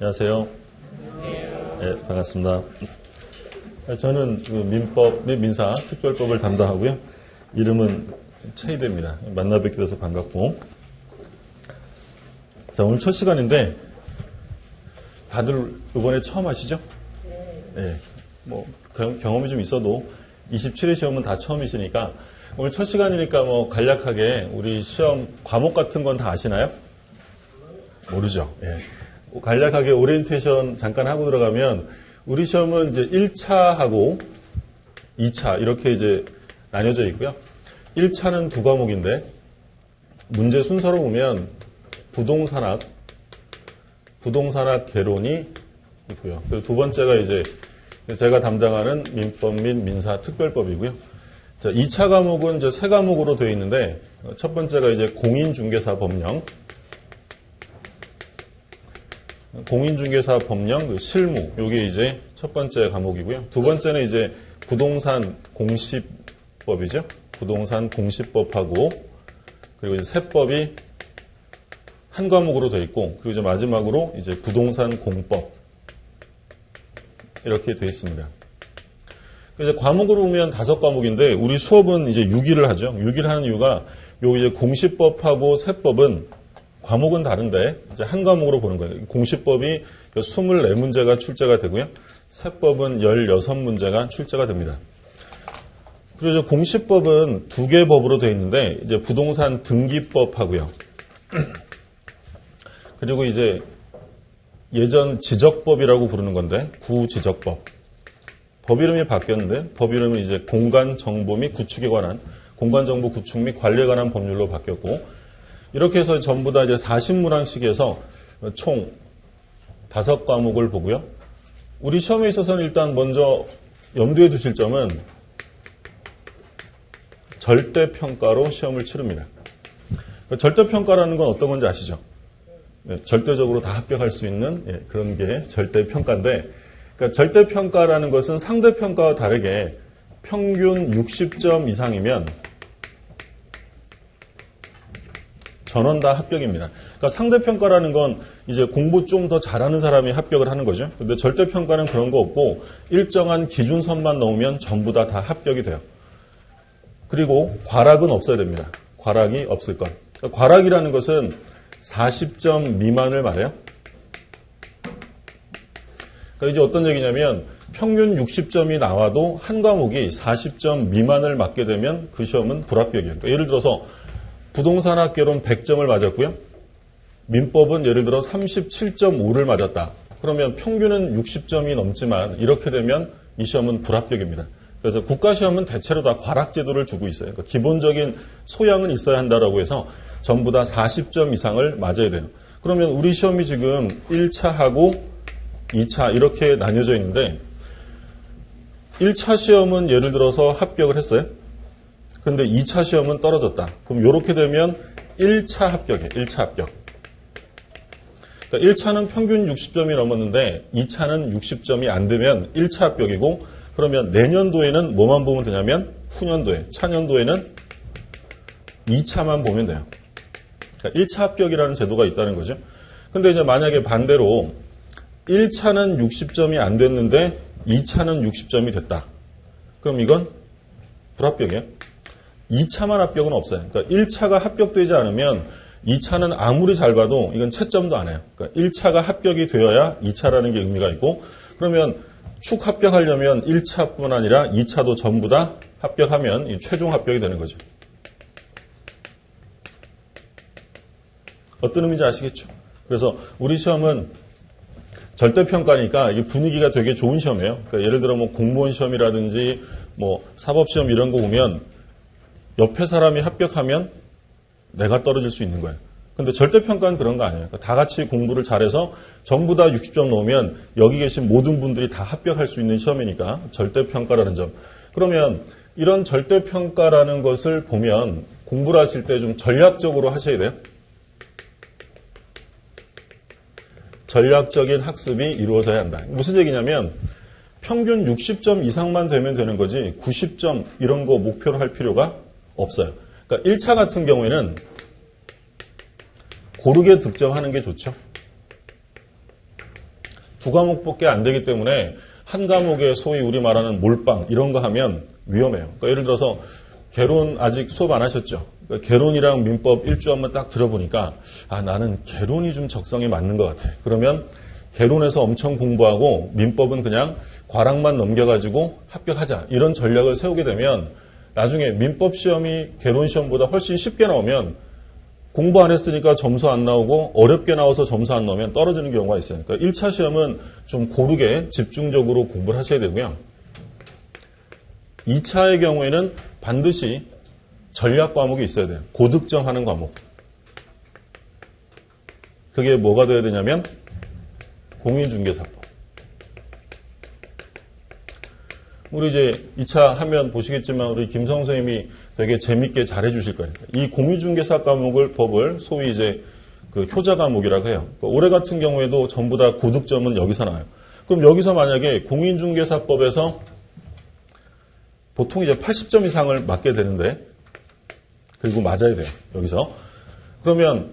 안녕하세요. 네, 반갑습니다. 저는 그 민법 및 민사 특별법을 담당하고요. 이름은 최희대입니다. 만나 뵙게 돼서 반갑고. 자, 오늘 첫 시간인데, 다들 이번에 처음 하시죠? 네. 뭐, 경험이 좀 있어도 27회 시험은 다 처음이시니까, 오늘 첫 시간이니까 뭐 간략하게 우리 시험 과목 같은 건 다 아시나요? 모르죠. 예. 간략하게 오리엔테이션 잠깐 하고 들어가면 우리 시험은 이제 1차하고 2차 이렇게 이제 나뉘어져 있고요. 1차는 두 과목인데 문제 순서로 보면 부동산학, 부동산학 개론이 있고요. 그리고 두 번째가 이제 제가 담당하는 민법 및 민사 특별법이고요. 자, 2차 과목은 이제 세 과목으로 되어 있는데 첫 번째가 이제 공인중개사 법령, 공인중개사 법령 그 실무 요게 이제 첫 번째 과목이고요. 두 번째는 이제 부동산 공시법이죠. 부동산 공시법하고 그리고 이제 세법이 한 과목으로 되어 있고 그리고 이제 마지막으로 이제 부동산 공법 이렇게 되어 있습니다. 이제 과목으로 보면 다섯 과목인데 우리 수업은 이제 6일을 하죠. 6일 하는 이유가 요 이제 공시법하고 세법은 과목은 다른데 이제 한 과목으로 보는 거예요. 공시법이 24문제가 출제가 되고요. 세법은 16문제가 출제가 됩니다. 그리고 공시법은 두 개 법으로 되어 있는데 이제 부동산 등기법하고요. 그리고 이제 예전 지적법이라고 부르는 건데 구지적법. 법 이름이 바뀌었는데 법 이름은 이제 공간 정보 및 구축에 관한 공간 정보 구축 및 관리에 관한 법률로 바뀌었고 이렇게 해서 전부 다 이제 40문항씩에서 총 다섯 과목을 보고요. 우리 시험에 있어서는 일단 먼저 염두에 두실 점은 절대평가로 시험을 치릅니다. 그러니까 절대평가라는 건 어떤 건지 아시죠? 예, 절대적으로 다 합격할 수 있는 예, 그런 게 절대평가인데 그러니까 절대평가라는 것은 상대평가와 다르게 평균 60점 이상이면 전원 다 합격입니다. 그러니까 상대평가라는 건 이제 공부 좀 더 잘하는 사람이 합격을 하는 거죠. 근데 절대평가는 그런 거 없고 일정한 기준선만 넣으면 전부 다 다 합격이 돼요. 그리고 과락은 없어야 됩니다. 과락이 없을 것. 그러니까 과락이라는 것은 40점 미만을 말해요. 그러니까 이제 어떤 얘기냐면 평균 60점이 나와도 한 과목이 40점 미만을 맞게 되면 그 시험은 불합격이에요. 그러니까 예를 들어서 부동산학개론 100점을 맞았고요. 민법은 예를 들어 37.5를 맞았다. 그러면 평균은 60점이 넘지만 이렇게 되면 이 시험은 불합격입니다. 그래서 국가시험은 대체로 다 과락제도를 두고 있어요. 그러니까 기본적인 소양은 있어야 한다라고 해서 전부 다 40점 이상을 맞아야 돼요. 그러면 우리 시험이 지금 1차하고 2차 이렇게 나뉘어져 있는데 1차 시험은 예를 들어서 합격을 했어요. 근데 2차 시험은 떨어졌다. 그럼 이렇게 되면 1차 합격이에요. 1차 합격. 그러니까 1차는 평균 60점이 넘었는데 2차는 60점이 안 되면 1차 합격이고 그러면 내년도에는 뭐만 보면 되냐면 후년도에, 차년도에는 2차만 보면 돼요. 그러니까 1차 합격이라는 제도가 있다는 거죠. 근데 이제 만약에 반대로 1차는 60점이 안 됐는데 2차는 60점이 됐다. 그럼 이건 불합격이에요. 2차만 합격은 없어요. 그러니까 1차가 합격되지 않으면 2차는 아무리 잘 봐도 이건 채점도 안 해요. 그러니까 1차가 합격이 되어야 2차라는 게 의미가 있고 그러면 축 합격하려면 1차뿐 아니라 2차도 전부 다 합격하면 최종 합격이 되는 거죠. 어떤 의미인지 아시겠죠? 그래서 우리 시험은 절대평가니까 이 분위기가 되게 좋은 시험이에요. 그러니까 예를 들어 뭐 공무원 시험이라든지 뭐 사법시험 이런 거 보면 옆에 사람이 합격하면 내가 떨어질 수 있는 거예요. 근데 절대평가는 그런 거 아니에요. 그러니까 다 같이 공부를 잘해서 전부 다 60점 넣으면 여기 계신 모든 분들이 다 합격할 수 있는 시험이니까 절대평가라는 점. 그러면 이런 절대평가라는 것을 보면 공부를 하실 때 좀 전략적으로 하셔야 돼요. 전략적인 학습이 이루어져야 한다. 무슨 얘기냐면 평균 60점 이상만 되면 되는 거지 90점 이런 거 목표로 할 필요가 없어요. 그러니까 1차 같은 경우에는 고르게 득점하는 게 좋죠. 두 과목밖에 안 되기 때문에 한 과목에 소위 우리 말하는 몰빵 이런 거 하면 위험해요. 그러니까 예를 들어서 개론 아직 수업 안 하셨죠? 그러니까 개론이랑 민법 일주 한번 딱 들어보니까 아 나는 개론이 좀 적성에 맞는 것 같아. 그러면 개론에서 엄청 공부하고 민법은 그냥 과락만 넘겨가지고 합격하자 이런 전략을 세우게 되면 나중에 민법 시험이 개론 시험보다 훨씬 쉽게 나오면 공부 안 했으니까 점수 안 나오고 어렵게 나와서 점수 안 나오면 떨어지는 경우가 있어요. 그러니까 1차 시험은 좀 고르게 집중적으로 공부를 하셔야 되고요. 2차의 경우에는 반드시 전략 과목이 있어야 돼요. 고득점하는 과목. 그게 뭐가 돼야 되냐면 공인중개사법. 우리 이제 2차 하면 보시겠지만 우리 김성 선생님이 되게 재밌게 잘해 주실 거예요. 이 공인중개사 과목을 법을 소위 이제 그 효자 과목이라고 해요. 그 올해 같은 경우에도 전부 다 고득점은 여기서 나와요. 그럼 여기서 만약에 공인중개사법에서 보통 이제 80점 이상을 맞게 되는데 그리고 맞아야 돼요. 여기서. 그러면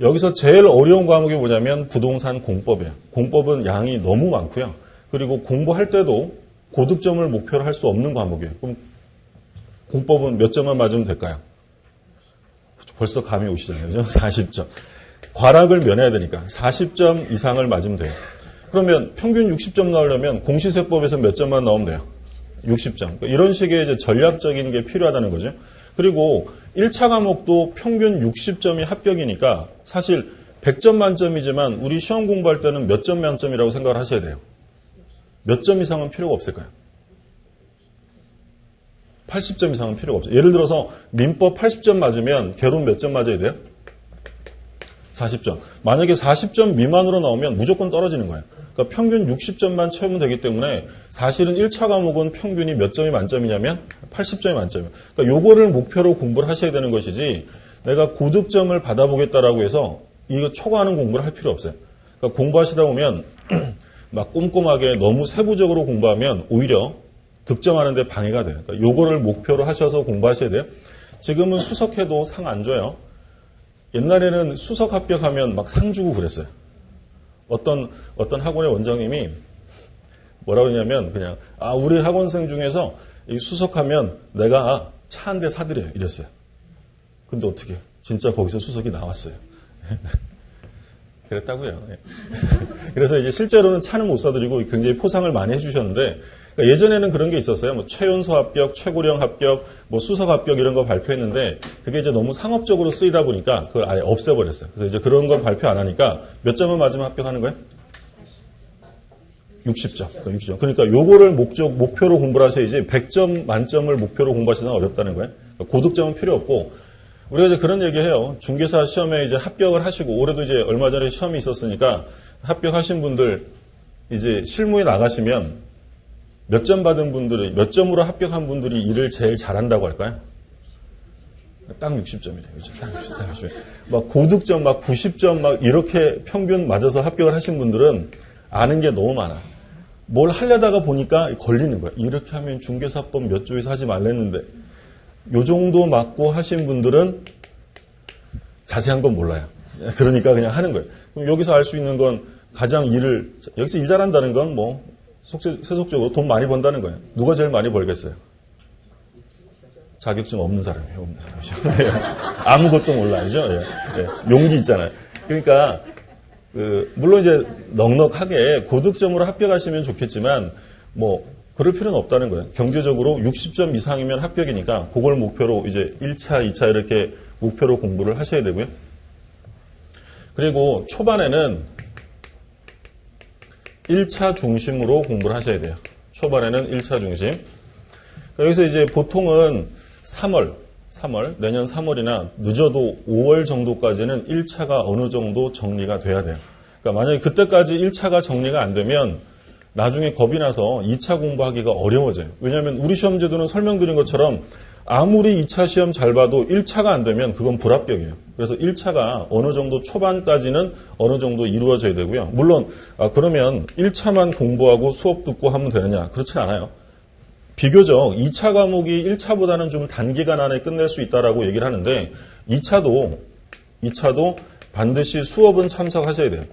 여기서 제일 어려운 과목이 뭐냐면 부동산 공법이에요. 공법은 양이 너무 많고요. 그리고 공부할 때도 고득점을 목표로 할 수 없는 과목이에요. 그럼 공법은 몇 점만 맞으면 될까요? 벌써 감이 오시잖아요. 그죠? 40점. 과락을 면해야 되니까 40점 이상을 맞으면 돼요. 그러면 평균 60점 나오려면 공시세법에서 몇 점만 나오면 돼요? 60점. 그러니까 이런 식의 이제 전략적인 게 필요하다는 거죠. 그리고 1차 과목도 평균 60점이 합격이니까 사실 100점 만점이지만 우리 시험 공부할 때는 몇 점 만점이라고 생각을 하셔야 돼요. 몇 점 이상은 필요가 없을까요? 80점 이상은 필요가 없어요. 예를 들어서 민법 80점 맞으면 개론 몇 점 맞아야 돼요? 40점. 만약에 40점 미만으로 나오면 무조건 떨어지는 거예요. 그러니까 평균 60점만 채우면 되기 때문에 사실은 1차 과목은 평균이 몇 점이 만점이냐면 80점이 만점이에요. 그러니까 요거를 목표로 공부를 하셔야 되는 것이지 내가 고득점을 받아보겠다라고 해서 이거 초과하는 공부를 할 필요 없어요. 그러니까 공부하시다 보면 막 꼼꼼하게 너무 세부적으로 공부하면 오히려 득점하는데 방해가 돼요. 그러니까 요거를 목표로 하셔서 공부하셔야 돼요. 지금은 수석해도 상 안 줘요. 옛날에는 수석 합격하면 막 상 주고 그랬어요. 어떤 어떤 학원의 원장님이 뭐라고 했냐면 그냥 아 우리 학원생 중에서 이 수석하면 내가 차 한 대 사드려요 이랬어요. 근데 어떻게 진짜 거기서 수석이 나왔어요. 그랬다고요. 예. 그래서 이제 실제로는 차는 못 사드리고 굉장히 포상을 많이 해주셨는데 그러니까 예전에는 그런 게 있었어요. 뭐 최연소 합격, 최고령 합격, 뭐 수석 합격 이런 거 발표했는데 그게 이제 너무 상업적으로 쓰이다 보니까 그걸 아예 없애버렸어요. 그래서 이제 그런 건 발표 안 하니까 몇 점을 맞으면 합격하는 거예요? 60점. 그러니까 60점. 그러니까 요거를 목적, 목표로 공부를 하셔야지 100점 만점을 목표로 공부하시는 건 어렵다는 거예요. 그러니까 고득점은 필요 없고 우리가 이제 그런 얘기 해요. 중개사 시험에 이제 합격을 하시고 올해도 이제 얼마 전에 시험이 있었으니까 합격하신 분들 이제 실무에 나가시면 몇 점 받은 분들이 몇 점으로 합격한 분들이 일을 제일 잘한다고 할까요? 딱 60점이래요. 그죠? 딱 60점. 딱 60점. 막 고득점 막 90점 막 이렇게 평균 맞아서 합격을 하신 분들은 아는 게 너무 많아. 뭘 하려다가 보니까 걸리는 거야. 이렇게 하면 중개사법 몇 조에서 하지 말랬는데 요 정도 맞고 하신 분들은 자세한 건 몰라요. 그러니까 그냥 하는 거예요. 그럼 여기서 알 수 있는 건 가장 일을 여기서 일 잘한다는 건 뭐 세속적으로 돈 많이 번다는 거예요. 누가 제일 많이 벌겠어요? 자격증 없는 사람이에요. 없는 사람이죠. 예. 아무것도 몰라야죠. 예. 예. 용기 있잖아요. 그러니까 그 물론 이제 넉넉하게 고득점으로 합격하시면 좋겠지만 뭐 그럴 필요는 없다는 거예요. 경제적으로 60점 이상이면 합격이니까 그걸 목표로 이제 1차, 2차 이렇게 목표로 공부를 하셔야 되고요. 그리고 초반에는 1차 중심으로 공부를 하셔야 돼요. 초반에는 1차 중심. 그러니까 여기서 이제 보통은 3월, 3월, 내년 3월이나 늦어도 5월 정도까지는 1차가 어느 정도 정리가 돼야 돼요. 그러니까 만약에 그때까지 1차가 정리가 안 되면 나중에 겁이 나서 2차 공부하기가 어려워져요. 왜냐하면 우리 시험제도는 설명드린 것처럼 아무리 2차 시험 잘 봐도 1차가 안 되면 그건 불합격이에요. 그래서 1차가 어느 정도 초반까지는 어느 정도 이루어져야 되고요. 물론 아, 그러면 1차만 공부하고 수업 듣고 하면 되느냐? 그렇지 않아요. 비교적 2차 과목이 1차보다는 좀 단기간 안에 끝낼 수 있다라고 얘기를 하는데 2차도 2차도 반드시 수업은 참석하셔야 돼요.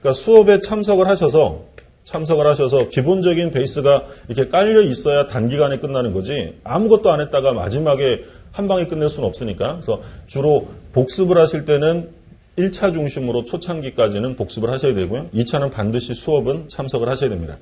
그러니까 수업에 참석을 하셔서 참석을 하셔서 기본적인 베이스가 이렇게 깔려 있어야 단기간에 끝나는 거지 아무것도 안 했다가 마지막에 한 방에 끝낼 수는 없으니까 그래서 주로 복습을 하실 때는 1차 중심으로 초창기까지는 복습을 하셔야 되고요. 2차는 반드시 수업은 참석을 하셔야 됩니다.